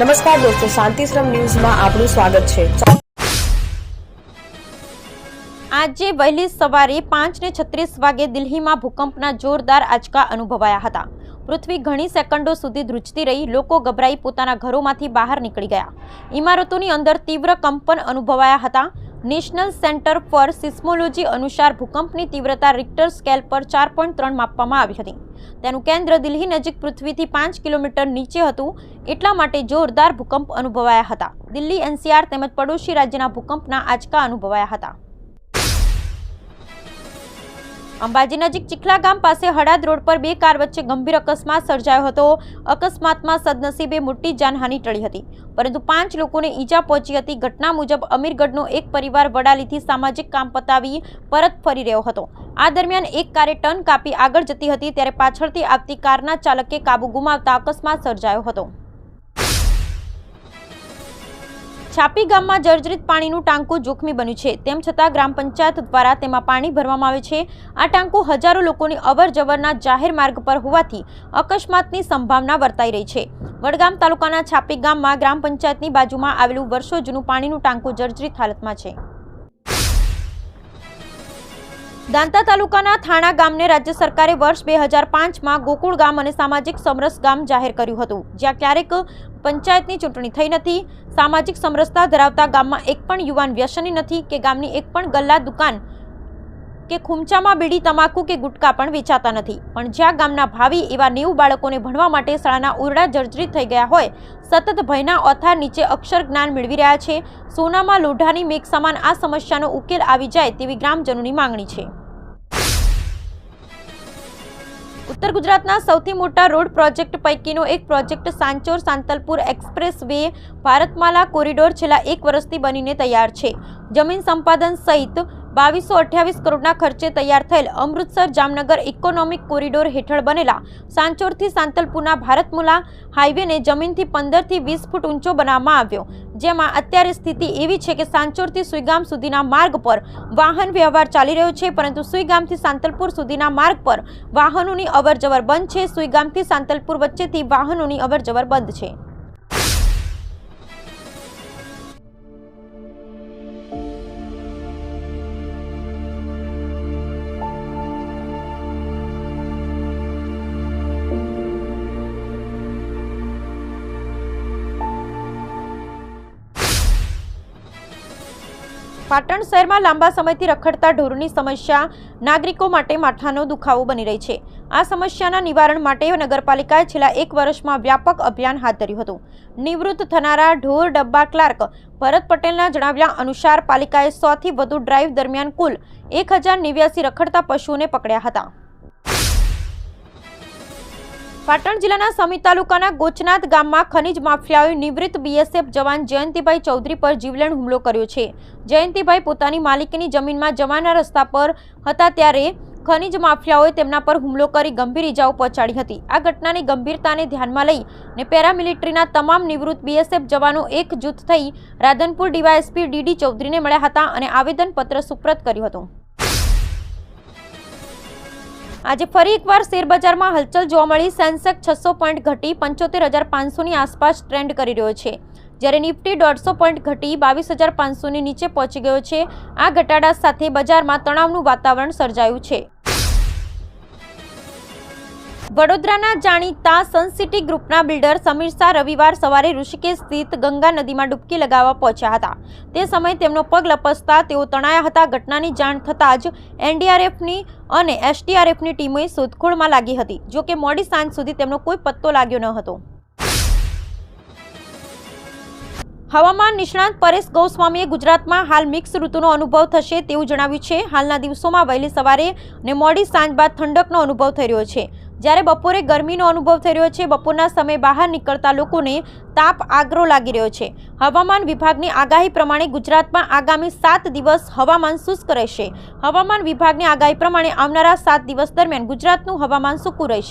નમસ્કાર દોસ્તો, શાંતિશ્રમ ન્યૂઝમાં આપનું સ્વાગત છે. આજે વહેલી સવારે પાંચ ને છત્રીસ વાગે દિલ્હીમાં ભૂકંપના જોરદાર આંચકા અનુભવાયા હતા. પૃથ્વી ઘણી સેકન્ડો સુધી ધ્રુજતી રહી, લોકો ગભરાઈ પોતાના ઘરોમાંથી બહાર નીકળી ગયા. ઇમારતોની અંદર તીવ્ર કંપન અનુભવાયા હતા. નેશનલ સેન્ટર ફોર સિસ્મોલોજી અનુસાર ભૂકંપની તીવ્રતા રિક્ટર સ્કેલ પર ચાર પોઈન્ટ ત્રણ માપવામાં આવી હતી. તેનું કેન્દ્ર દિલ્હી નજીક પૃથ્વીથી પાંચ કિલોમીટર નીચે હતું. એટલા માટે જોરદાર ભૂકંપ અનુભવાયા હતા. દિલ્હી એનસીઆર તેમજ પડોશી રાજ્યના ભૂકંપના આંચકા અનુભવાયા હતા. અંબાજી નજીક ચીખલા ગામ પાસે હડાદ રોડ પર બે કાર વચ્ચે ગંભીર અકસ્માત સર્જાયો હતો. અકસ્માતમાં સદનસીબે મોટી જાનહાનિ ટળી હતી. પરંતુ પાંચ લોકોને ઈજા પહોંચી હતી. ઘટના મુજબ અમીરગઢનો એક પરિવાર વડાલીથી સામાજિક કામ પતાવી પરત ફરી રહ્યો હતો. આ દરમિયાન એક કારે ટર્ન કાપી આગળ જતી હતી, ત્યારે પાછળથી આવતી કારના ચાલકે કાબુ ગુમાવતા અકસ્માત સર્જાયો હતો. છાપી ગામમાં જર્જરિત પાણીનું ટાંકું જોખમી બન્યું છે. તેમ છતાં ગ્રામ પંચાયત દ્વારા તેમાં પાણી ભરવામાં આવે છે. આ ટાંકું હજારો લોકોની અવર જવરના જાહેર માર્ગ પર હોવાથી અકસ્માતની સંભાવના વર્તાઈ રહી છે. વડગામ તાલુકાના છાપી ગામમાં ગ્રામ પંચાયતની બાજુમાં આવેલું વર્ષો જૂનું પાણીનું ટાંકું જર્જરિત હાલતમાં છે. દાંતા તાલુકાના થાણા ગામને રાજ્ય સરકારે વર્ષ બે હજાર પાંચમાં ગોકુળ ગામ અને સામાજિક સમરસ ગામ જાહેર કર્યું હતું, જ્યાં ક્યારેક પંચાયતની ચૂંટણી થઈ નથી. સામાજિક સમરસતા ધરાવતા ગામમાં એક પણ યુવાન વ્યસની નથી કે ગામની એક પણ ગલ્લા દુકાન કે ખૂમચામાં બીડી, તમાકુ કે ગુટકા પણ વેચાતા નથી. પણ જ્યાં ગામના ભાવિ એવા નેવું બાળકોને ભણવા માટે શાળાના ઓરડા જર્જરિત થઈ ગયા હોય, સતત ભયના ઓથાર નીચે અક્ષર જ્ઞાન મેળવી રહ્યા છે. સોનામાં લોઢાની મેઘ સમાન આ સમસ્યાનો ઉકેલ આવી જાય તેવી ગ્રામજનોની માંગણી છે. ઉત્તર ગુજરાતના સૌથી મોટા રોડ પ્રોજેક્ટ પૈકીનો એક project Sanchore Santalpur expressway Bharatmala corridor છેલ્લા એક વર્ષથી બનીને તૈયાર છે. જમીન સંપાદન સહિત બાવીસો અઠ્યાવીસ કરોડના ખર્ચે તૈયાર થયેલ અમૃતસર જામનગર ઇકોનોમિક કોરિડોર હેઠળ બનેલા સાંચોરથી સાંતલપુરના ભારતમુલા હાઈવેને જમીનથી પંદરથી વીસ ફૂટ ઊંચો બનાવવામાં આવ્યો. જેમાં અત્યારે સ્થિતિ એવી છે કે સાંચોરથી સુઈગામ સુધીના માર્ગ પર વાહન વ્યવહાર ચાલી રહ્યો છે, પરંતુ સુઈગામથી સાંતલપુર સુધીના માર્ગ પર વાહનોની અવરજવર બંધ છે. સુઈગામથી સાંતલપુર વચ્ચેથી વાહનોની અવરજવર બંધ છે. પાટણ શહેરમાં લાંબા સમયથી રખડતા ઢોરની સમસ્યા નાગરિકો માટે માથાનો દુખાવો બની રહી છે. આ સમસ્યાના નિવારણ માટે નગરપાલિકાએ છેલ્લા એક વર્ષમાં વ્યાપક અભિયાન હાથ ધર્યું હતું. નિવૃત્ત થનારા ઢોર ડબ્બા ક્લાર્ક ભરત પટેલના જણાવ્યા અનુસાર પાલિકાએ સોથી વધુ ડ્રાઈવ દરમિયાન કુલ એક રખડતા પશુઓને પકડ્યા હતા. પાટણ જિલ્લાના સમી તાલુકાના ગોચનાથ ગામમાં ખનીજ માફિયાઓએ નિવૃત્ત બીએસએફ જવાન જયંતિભાઈ ચૌધરી પર જીવલેણ હુમલો કર્યો છે. જયંતિભાઈ પોતાની માલિકીની જમીનમાં જવાના રસ્તા પર હતા ત્યારે ખનીજ માફિયાઓએ તેમના પર હુમલો કરી ગંભીર ઇજાઓ પહોંચાડી હતી. આ ઘટનાની ગંભીરતાને ધ્યાનમાં લઈ ને પેરામિલિટરીના તમામ નિવૃત્ત બીએસએફ જવાનો એક જૂથ થઈ રાધનપુર ડીવાયએસપી ડીડી ચૌધરીને મળ્યા હતા અને આવેદનપત્ર સુપ્રત કર્યું હતું. આજે ફરી એકવાર શેરબજારમાં હલચલ જોવા મળી. સેન્સેક્સ છસો પોઈન્ટ ઘટી પંચોતેર હજાર પાંચસોની આસપાસ ટ્રેન્ડ કરી રહ્યો છે. જ્યારે નિફ્ટી દોઢસો પોઈન્ટ ઘટી બાવીસ હજાર પાંચસોની નીચે પહોંચી ગયો છે. આ ઘટાડા સાથે બજારમાં તણાવનું વાતાવરણ સર્જાયું છે. વડોદરાના જાણીતા સનસિટી ગ્રુપના બિલ્ડર સમીર શાહ રવિવાર સવારે ઋષિકેશ સ્થિત ગંગા નદીમાં ડૂબકી લગાવવા પહોંચ્યા હતા. તે સમયે તેમનો પગ લપસતા તેઓ તણાયા હતા. ઘટનાની જાણ થતાં જ એનડીઆરએફની અને એસડીઆરએફની ટીમોએ શોધખોળમાં લાગી હતી. જોકે મોડી સાંજ સુધી તેમનો કોઈ પત્તો લાગ્યો ન હતો. હવામાન નિષ્ણાંત પરેશ ગૌસ્વામીએ ગુજરાતમાં હાલ મિક્સ ઋતુનો અનુભવ થશે તેવું જણાવ્યું છે. હાલના દિવસોમાં વહેલી સવારે અને મોડી સાંજ બાદ ઠંડકનો અનુભવ થઈ રહ્યો છે. જ્યારે બપોરે ગરમીનો અનુભવ થઈ રહ્યો છે, બપોરના સમયે બહાર નીકળતા લોકોને તાપ આગ્રો લાગી રહ્યો છે. હવામાન વિભાગની આગાહી પ્રમાણે ગુજરાતમાં આગામી સાત દિવસ હવામાન શુષ્ક રહેશે. હવામાન વિભાગની આગાહી પ્રમાણે આવનારા સાત દિવસ દરમિયાન ગુજરાતનું હવામાન સૂકું રહેશે.